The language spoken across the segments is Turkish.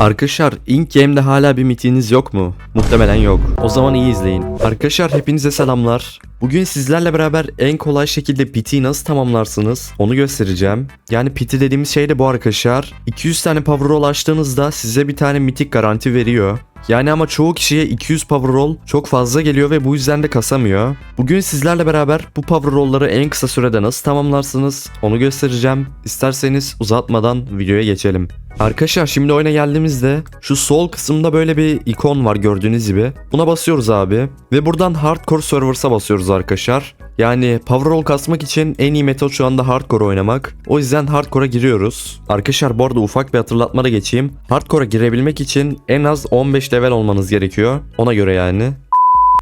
Arkadaşlar Ink Game'de hala bir mitiğiniz yok mu? Muhtemelen yok. O zaman iyi izleyin. Arkadaşlar hepinize selamlar. Bugün sizlerle beraber en kolay şekilde piti nasıl tamamlarsınız onu göstereceğim. Yani piti dediğimiz şey de bu arkadaşlar. 200 tane power roll açtığınızda size bir tane mitik garanti veriyor. Yani ama çoğu kişiye 200 power roll çok fazla geliyor ve bu yüzden de kasamıyor. Bugün sizlerle beraber bu power roll'ları en kısa sürede nasıl tamamlarsınız onu göstereceğim. İsterseniz uzatmadan videoya geçelim. Arkadaşlar şimdi oyuna geldiğimizde şu sol kısımda böyle bir ikon var gördüğünüz gibi. Buna basıyoruz abi ve buradan hardcore servers'a basıyoruz arkadaşlar. Yani power roll kasmak için en iyi metot şu anda hardcore oynamak. O yüzden hardcore'a giriyoruz. Arkadaşlar bu arada ufak bir hatırlatma da geçeyim. Hardcore'a girebilmek için en az 15 level olmanız gerekiyor. Ona göre yani.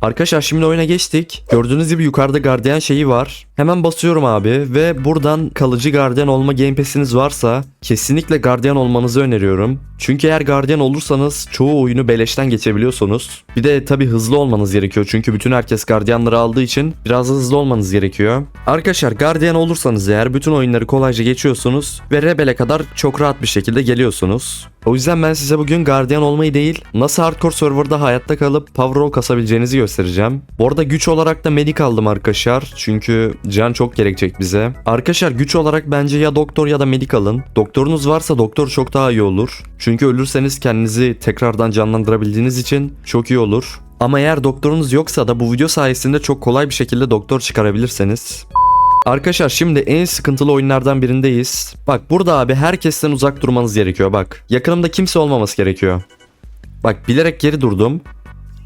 Arkadaşlar şimdi oyuna geçtik. Gördüğünüz gibi yukarıda gardiyan şeyi var. Hemen basıyorum abi ve buradan kalıcı gardiyan olma game pass'iniz varsa kesinlikle gardiyan olmanızı öneriyorum. Çünkü eğer gardiyan olursanız çoğu oyunu beleşten geçebiliyorsunuz. Bir de tabi hızlı olmanız gerekiyor çünkü bütün herkes gardiyanları aldığı için biraz hızlı olmanız gerekiyor. Arkadaşlar gardiyan olursanız eğer bütün oyunları kolayca geçiyorsunuz ve rebele kadar çok rahat bir şekilde geliyorsunuz. O yüzden ben size bugün gardiyan olmayı değil, nasıl hardcore serverda hayatta kalıp power roll kasabileceğinizi göstereceğim. Bu arada güç olarak da medik aldım arkadaşlar. Çünkü can çok gerekecek bize. Arkadaşlar güç olarak bence ya doktor ya da medik alın. Doktorunuz varsa doktor çok daha iyi olur. Çünkü ölürseniz kendinizi tekrardan canlandırabildiğiniz için çok iyi olur. Ama eğer doktorunuz yoksa da bu video sayesinde çok kolay bir şekilde doktor çıkarabilirsiniz. Arkadaşlar şimdi en sıkıntılı oyunlardan birindeyiz. Bak burada abi herkesten uzak durmanız gerekiyor bak. Yakınımda kimse olmaması gerekiyor. Bak bilerek geri durdum.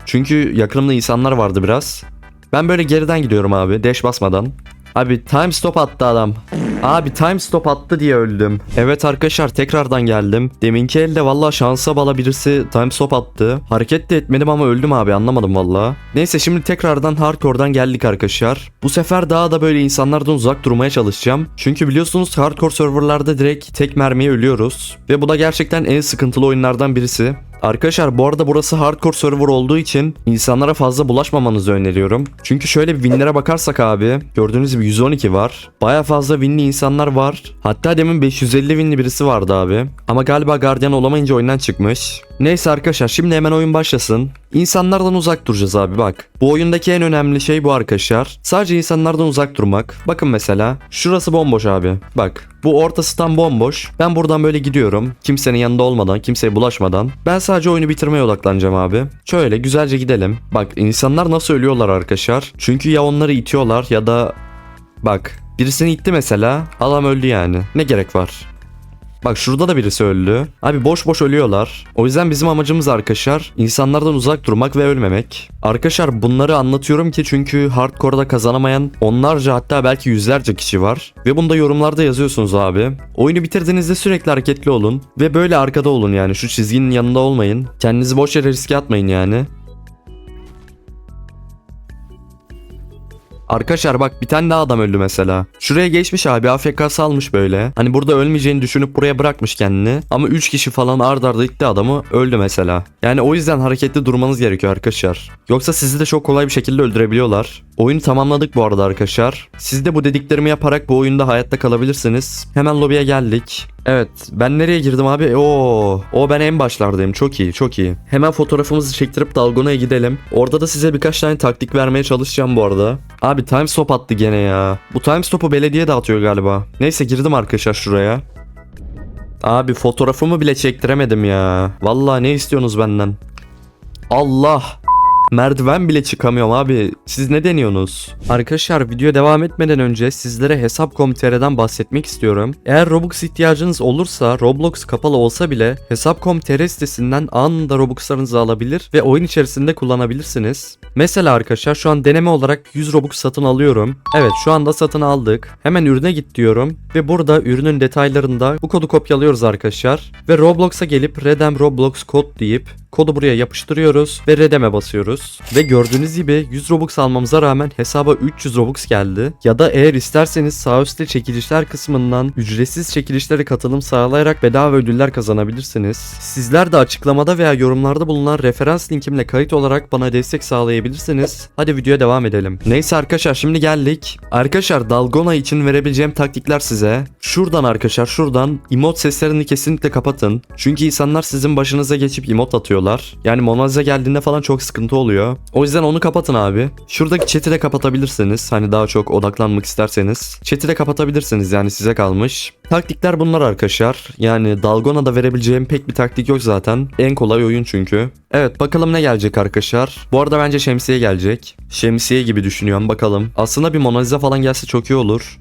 Çünkü yakınımda insanlar vardı biraz. Ben böyle geriden gidiyorum abi dash basmadan. Abi time stop attı adam. Abi time stop attı diye öldüm. Evet arkadaşlar tekrardan geldim. Deminki elde valla şansa bala birisi time stop attı. Hareket de etmedim ama öldüm abi anlamadım valla. Neyse şimdi tekrardan hardcore'dan geldik arkadaşlar. Bu sefer daha da böyle insanlardan uzak durmaya çalışacağım. Çünkü biliyorsunuz hardcore serverlarda direkt tek mermiye ölüyoruz. Ve bu da gerçekten en sıkıntılı oyunlardan birisi. Arkadaşlar bu arada burası hardcore server olduğu için insanlara fazla bulaşmamanızı öneriyorum. Çünkü şöyle bir winlere bakarsak abi gördüğünüz gibi 112 var. Baya fazla winli insanlar var. Hatta demin 550 winli birisi vardı abi. Ama galiba gardiyan olamayınca oyundan çıkmış. Neyse arkadaşlar şimdi hemen oyun başlasın. İnsanlardan uzak duracağız abi bak. Bu oyundaki en önemli şey bu arkadaşlar. Sadece insanlardan uzak durmak. Bakın mesela şurası bomboş abi. Bak bu ortası tam bomboş. Ben buradan böyle gidiyorum. Kimsenin yanında olmadan, kimseye bulaşmadan. Ben sadece oyunu bitirmeye odaklanacağım abi. Şöyle güzelce gidelim. Bak insanlar nasıl ölüyorlar arkadaşlar. Çünkü ya onları itiyorlar ya da... Bak birisini itti mesela. Adam öldü yani. Ne gerek var? Bak şurada da birisi öldü. Abi boş boş ölüyorlar. O yüzden bizim amacımız arkadaşlar insanlardan uzak durmak ve ölmemek. Arkadaşlar bunları anlatıyorum ki çünkü hardcore'da kazanamayan onlarca hatta belki yüzlerce kişi var. Ve bunu da yorumlarda yazıyorsunuz abi. Oyunu bitirdiğinizde sürekli hareketli olun. Ve böyle arkada olun yani şu çizginin yanında olmayın. Kendinizi boş yere riske atmayın yani. Arkadaşlar bak bir tane daha adam öldü mesela. Şuraya geçmiş abi AFK salmış böyle. Hani burada ölmeyeceğini düşünüp buraya bırakmış kendini. Ama 3 kişi falan ard arda itti adamı öldü mesela. Yani o yüzden hareketli durmanız gerekiyor arkadaşlar. Yoksa sizi de çok kolay bir şekilde öldürebiliyorlar. Oyunu tamamladık bu arada arkadaşlar. Siz de bu dediklerimi yaparak bu oyunda hayatta kalabilirsiniz. Hemen lobiye geldik. Evet ben nereye girdim abi? Oo, o ben en başlardayım. Çok iyi çok iyi. Hemen fotoğrafımızı çektirip Dalgona'ya gidelim. Orada da size birkaç tane taktik vermeye çalışacağım bu arada. Abi time stop attı gene ya. Bu time stop'u belediye de atıyor galiba. Neyse girdim arkadaşlar şuraya. Abi fotoğrafımı bile çektiremedim ya. Vallahi ne istiyorsunuz benden? Allah. Merdiven bile çıkamıyorum abi. Siz ne deniyorsunuz? Arkadaşlar video devam etmeden önce sizlere Hesap.com.tr'den bahsetmek istiyorum. Eğer Robux ihtiyacınız olursa Roblox kapalı olsa bile Hesap.com.tr sitesinden anında Robux'larınızı alabilir ve oyun içerisinde kullanabilirsiniz. Mesela arkadaşlar şu an deneme olarak 100 Robux satın alıyorum. Evet şu anda satın aldık. Hemen ürüne git diyorum ve burada ürünün detaylarında bu kodu kopyalıyoruz arkadaşlar ve Roblox'a gelip Redem Roblox kod deyip Kodu buraya yapıştırıyoruz ve redeme basıyoruz. Ve gördüğünüz gibi 100 Robux almamıza rağmen hesaba 300 Robux geldi. Ya da eğer isterseniz sağ üstte çekilişler kısmından ücretsiz çekilişlere katılım sağlayarak bedava ödüller kazanabilirsiniz. Sizler de açıklamada veya yorumlarda bulunan referans linkimle kayıt olarak bana destek sağlayabilirsiniz. Hadi videoya devam edelim. Neyse arkadaşlar şimdi geldik. Arkadaşlar Dalgona için verebileceğim taktikler size. Şuradan arkadaşlar şuradan emot seslerini kesinlikle kapatın. Çünkü insanlar sizin başınıza geçip emot atıyorlar. Yani Mona geldiğinde falan çok sıkıntı oluyor. O yüzden onu kapatın abi. Şuradaki chat'i de kapatabilirsiniz. Hani daha çok odaklanmak isterseniz. Chat'i de kapatabilirsiniz yani size kalmış. Taktikler bunlar arkadaşlar. Yani Dalgona'da verebileceğim pek bir taktik yok zaten. En kolay oyun çünkü. Evet bakalım ne gelecek arkadaşlar. Bu arada bence şemsiye gelecek. Şemsiye gibi düşünüyorum bakalım. Aslında bir Mona falan gelse çok iyi olur.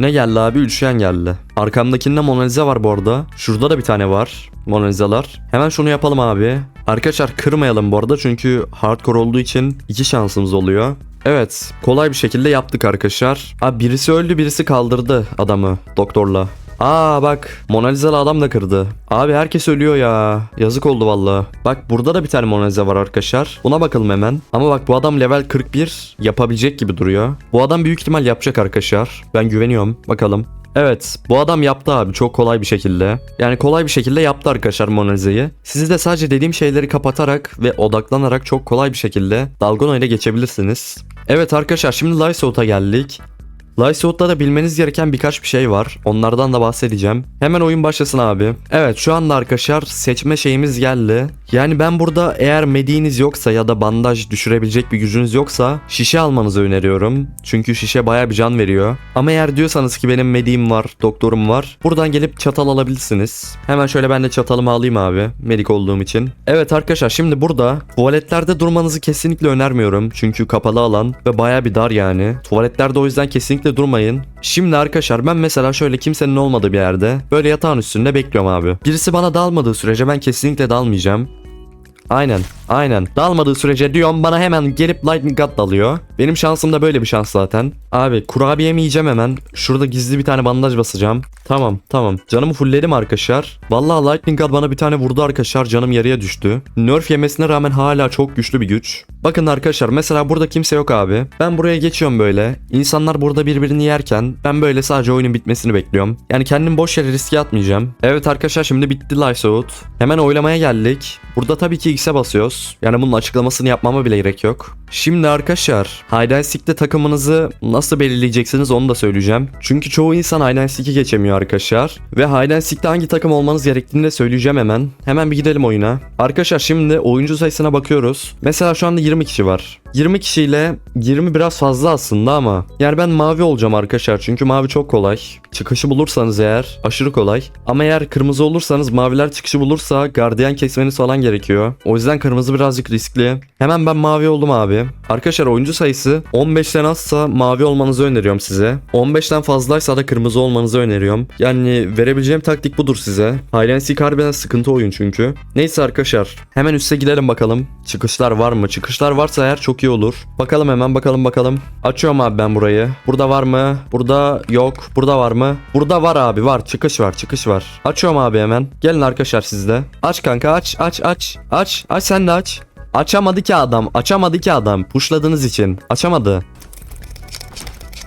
Ne geldi abi? Üçgen geldi. Arkamdakinde Mona Lisa var bu arada. Şurada da bir tane var. Mona Lisa'lar. Hemen şunu yapalım abi. Arkadaşlar kırmayalım bu arada çünkü hardcore olduğu için iki şansımız oluyor. Evet kolay bir şekilde yaptık arkadaşlar. Abi birisi öldü birisi kaldırdı adamı doktorla. Aa bak Mona Lisa'lı adam da kırdı. Abi herkes ölüyor ya. Yazık oldu valla. Bak burada da bir tane Mona Lisa var arkadaşlar. Buna bakalım hemen. Ama bak bu adam level 41 yapabilecek gibi duruyor. Bu adam büyük ihtimal yapacak arkadaşlar. Ben güveniyorum. Bakalım. Evet bu adam yaptı abi çok kolay bir şekilde. Yani kolay bir şekilde yaptı arkadaşlar Mona Lisa'yı. Sizi de sadece dediğim şeyleri kapatarak ve odaklanarak çok kolay bir şekilde Dalgona ile geçebilirsiniz. Evet arkadaşlar şimdi Lysout'a geldik. Lysout'ta da bilmeniz gereken birkaç bir şey var. Onlardan da bahsedeceğim. Hemen oyun başlasın abi. Evet şu anda arkadaşlar seçme şeyimiz geldi. Yani ben burada eğer mediğiniz yoksa ya da bandaj düşürebilecek bir gücünüz yoksa şişe almanızı öneriyorum. Çünkü şişe baya bir can veriyor. Ama eğer diyorsanız ki benim mediğim var, doktorum var. Buradan gelip çatal alabilirsiniz. Hemen şöyle ben de çatalımı alayım abi. Medik olduğum için. Evet arkadaşlar şimdi burada tuvaletlerde durmanızı kesinlikle önermiyorum. Çünkü kapalı alan ve baya bir dar yani. Tuvaletlerde o yüzden kesinlikle durmayın. Şimdi arkadaşlar ben mesela şöyle kimsenin olmadığı bir yerde böyle yatağın üstünde bekliyorum abi. Birisi bana dalmadığı sürece ben kesinlikle dalmayacağım. Aynen, aynen. Dalmadığı sürece diyorum bana hemen gelip Lightning God dalıyor. Benim şansım da böyle bir şans zaten. Abi kurabiyemi yiyeceğim hemen. Şurada gizli bir tane bandaj basacağım. Tamam, tamam. Canımı fullledim arkadaşlar. Vallahi Lightning God bana bir tane vurdu arkadaşlar. Canım yarıya düştü. Nerf yemesine rağmen hala çok güçlü bir güç. Bakın arkadaşlar mesela burada kimse yok abi. Ben buraya geçiyorum böyle. İnsanlar burada birbirini yerken ben böyle sadece oyunun bitmesini bekliyorum. Yani kendim boş yere riske atmayacağım. Evet arkadaşlar şimdi bitti Lysout. Hemen oylamaya geldik. Burada tabii ki X'e basıyoruz. Yani bunun açıklamasını yapmama bile gerek yok. Şimdi arkadaşlar Hide takımınızı nasıl belirleyeceksiniz onu da söyleyeceğim. Çünkü çoğu insan Hide geçemiyor arkadaşlar. Ve Hide hangi takım olmanız gerektiğini de söyleyeceğim hemen. Hemen bir gidelim oyuna. Arkadaşlar şimdi oyuncu sayısına bakıyoruz. Mesela şu anda 20 kişi var. 20 kişiyle 20 biraz fazla aslında ama yani ben mavi olacağım arkadaşlar çünkü mavi çok kolay. Çıkışı bulursanız eğer aşırı kolay. Ama eğer kırmızı olursanız maviler çıkışı bulursa gardiyan kesmeniz falan gerekiyor. O yüzden kırmızı birazcık riskli. Hemen ben mavi oldum abi. Arkadaşlar oyuncu sayısı 15'ten azsa mavi olmanızı öneriyorum size. 15'ten fazlaysa da kırmızı olmanızı öneriyorum. Yani verebileceğim taktik budur size. Hide and Seek harbiden sıkıntı oyun çünkü. Neyse arkadaşlar hemen üste gidelim bakalım. Çıkışlar var mı? Çıkışlar varsa eğer çok iyi olur. Bakalım hemen bakalım bakalım. Açıyorum abi ben burayı. Burada var mı? Burada yok. Burada var mı? Burada var abi var. Çıkış var çıkış var. Açıyorum abi hemen. Gelin arkadaşlar siz de. Aç kanka aç aç aç. Aç aç sen de aç. Açamadı ki adam. Açamadı ki adam. Pushladığınız için. Açamadı.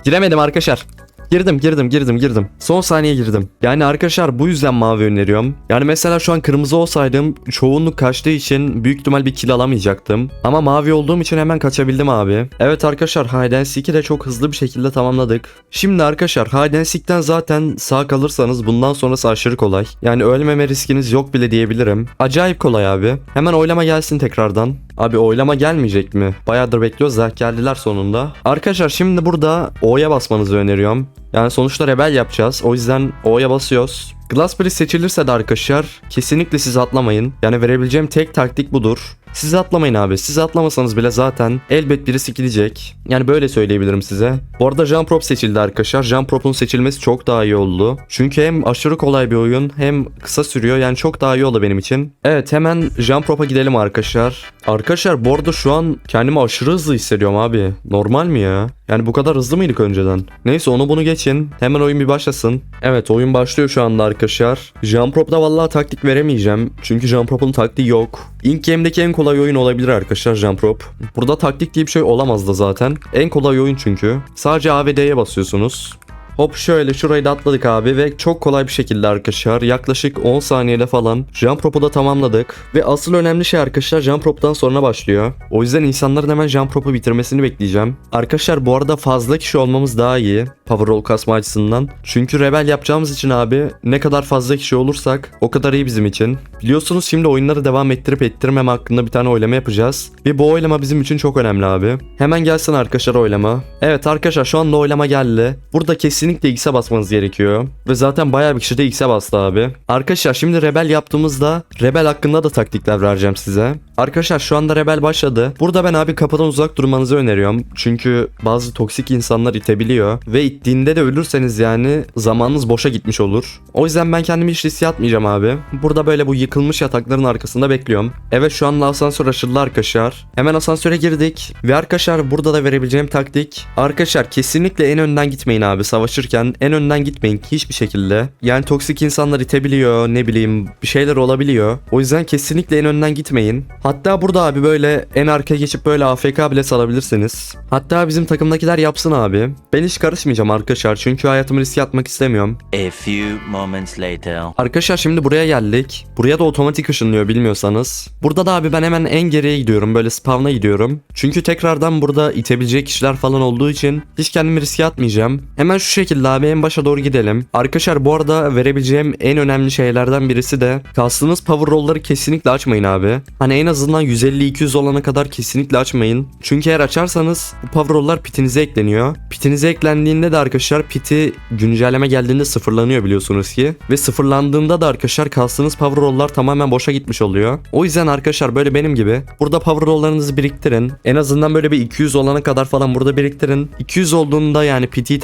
Giremedim arkadaşlar. Girdim girdim girdim girdim. Son saniye girdim. Yani arkadaşlar bu yüzden mavi öneriyorum. Yani mesela şu an kırmızı olsaydım çoğunluk kaçtığı için büyük ihtimal bir kill alamayacaktım. Ama mavi olduğum için hemen kaçabildim abi. Evet arkadaşlar and Seek'i de çok hızlı bir şekilde tamamladık. Şimdi arkadaşlar and Seek'ten zaten sağ kalırsanız bundan sonrası aşırı kolay. Yani ölmeme riskiniz yok bile diyebilirim. Acayip kolay abi. Hemen oylama gelsin tekrardan. Abi oylama gelmeyecek mi? Bayağıdır bekliyoruz da geldiler sonunda. Arkadaşlar şimdi burada O'ya basmanızı öneriyorum. Yani sonuçta rebel yapacağız. O yüzden O'ya basıyoruz. Glassberry seçilirse de arkadaşlar kesinlikle siz atlamayın. Yani verebileceğim tek taktik budur. Siz atlamayın abi. Siz atlamasanız bile zaten elbet birisi gidecek. Yani böyle söyleyebilirim size. Bu arada Jean Prop seçildi arkadaşlar. Jean Prop'un seçilmesi çok daha iyi oldu. Çünkü hem aşırı kolay bir oyun hem kısa sürüyor. Yani çok daha iyi oldu benim için. Evet hemen Jean Prop'a gidelim arkadaşlar. Arkadaşlar bu arada şu an kendimi aşırı hızlı hissediyorum abi. Normal mi ya? Yani bu kadar hızlı mıydık önceden? Neyse onu bunu geçin. Hemen oyun bir başlasın. Evet oyun başlıyor şu anda arkadaşlar. Jumprop'ta vallahi taktik veremeyeceğim. Çünkü Jumprop'un taktiği yok. İlk game'deki en kolay oyun olabilir arkadaşlar Jumprop. Burada taktik diye bir şey olamaz da zaten. En kolay oyun çünkü. Sadece A ve D'ye basıyorsunuz. Hop şöyle şurayı da atladık abi ve çok kolay bir şekilde arkadaşlar yaklaşık 10 saniyede falan jump rope'u da tamamladık. Ve asıl önemli şey arkadaşlar jump rope'dan sonra başlıyor. O yüzden insanların hemen jump rope'u bitirmesini bekleyeceğim. Arkadaşlar bu arada fazla kişi olmamız daha iyi power roll kasma açısından. Çünkü rebel yapacağımız için abi ne kadar fazla kişi olursak o kadar iyi bizim için. Biliyorsunuz şimdi oyunları devam ettirip ettirmeme hakkında bir tane oylama yapacağız. Ve bu oylama bizim için çok önemli abi. Hemen gelsin arkadaşlar oylama. Evet arkadaşlar şu anda oylama geldi. Burada kesinlikle X'e basmanız gerekiyor. Ve zaten bayağı bir kişi de X'e bastı abi. Arkadaşlar şimdi Rebel yaptığımızda Rebel hakkında da taktikler vereceğim size. Arkadaşlar şu anda Rebel başladı. Burada ben abi kapıdan uzak durmanızı öneriyorum. Çünkü bazı toksik insanlar itebiliyor. Ve ittiğinde de ölürseniz yani zamanınız boşa gitmiş olur. O yüzden ben kendimi hiç riske atmayacağım abi. Burada böyle bu yıkılmış yatakların arkasında bekliyorum. Evet şu anda asansör açıldı arkadaşlar. Hemen asansöre girdik. Ve arkadaşlar burada da verebileceğim taktik. Arkadaşlar kesinlikle en önden gitmeyin abi savaşırken. En önden gitmeyin hiçbir şekilde. Yani toksik insanlar itebiliyor ne bileyim bir şeyler olabiliyor. O yüzden kesinlikle en önden gitmeyin. Hatta burada abi böyle en arkaya geçip böyle AFK bile salabilirsiniz. Hatta bizim takımdakiler yapsın abi. Ben hiç karışmayacağım arkadaşlar çünkü hayatımı riske atmak istemiyorum. A few moments later. Arkadaşlar şimdi buraya geldik. Buraya da otomatik ışınlıyor bilmiyorsanız. Burada da abi ben hemen en geriye gidiyorum. Böyle spawn'a gidiyorum. Çünkü tekrardan burada itebilecek kişiler falan olduğu için hiç kendimi riske atmayacağım. Hemen şu şekilde abi en başa doğru gidelim. Arkadaşlar bu arada verebileceğim en önemli şeylerden birisi de kastığınız power roll'ları kesinlikle açmayın abi. Hani en azından 150-200 olana kadar kesinlikle açmayın. Çünkü eğer açarsanız bu power roll'lar pitinize ekleniyor. Pitinize eklendiğinde de arkadaşlar piti güncelleme geldiğinde sıfırlanıyor biliyorsunuz ki. Ve sıfırlandığında da arkadaşlar kastığınız power roll'lar tamamen boşa gitmiş oluyor. O yüzden arkadaşlar böyle benim gibi burada power roll'larınızı biriktirin. En azından böyle bir 200 olana kadar falan burada biriktirin. 200 olduğunda yani piti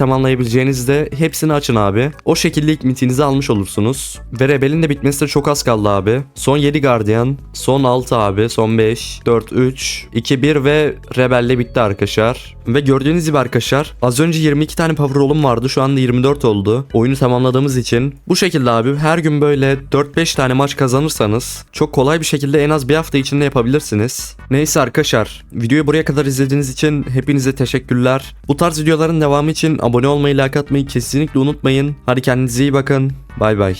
tamamlayabileceğinizde hepsini açın abi. O şekilde ilk mitinizi almış olursunuz. Ve Rebel'in de bitmesine çok az kaldı abi. Son 7 Guardian, son 6 abi, son 5, 4, 3, 2, 1 ve Rebel'le bitti arkadaşlar. Ve gördüğünüz gibi arkadaşlar az önce 22 tane power roll'um vardı şu anda 24 oldu. Oyunu tamamladığımız için. Bu şekilde abi her gün böyle 4-5 tane maç kazanırsanız çok kolay bir şekilde en az bir hafta içinde yapabilirsiniz. Neyse arkadaşlar videoyu buraya kadar izlediğiniz için hepinize teşekkürler. Bu tarz videoların devamı için abone olmayı, like atmayı kesinlikle unutmayın. Hadi kendinize iyi bakın. Bay bay.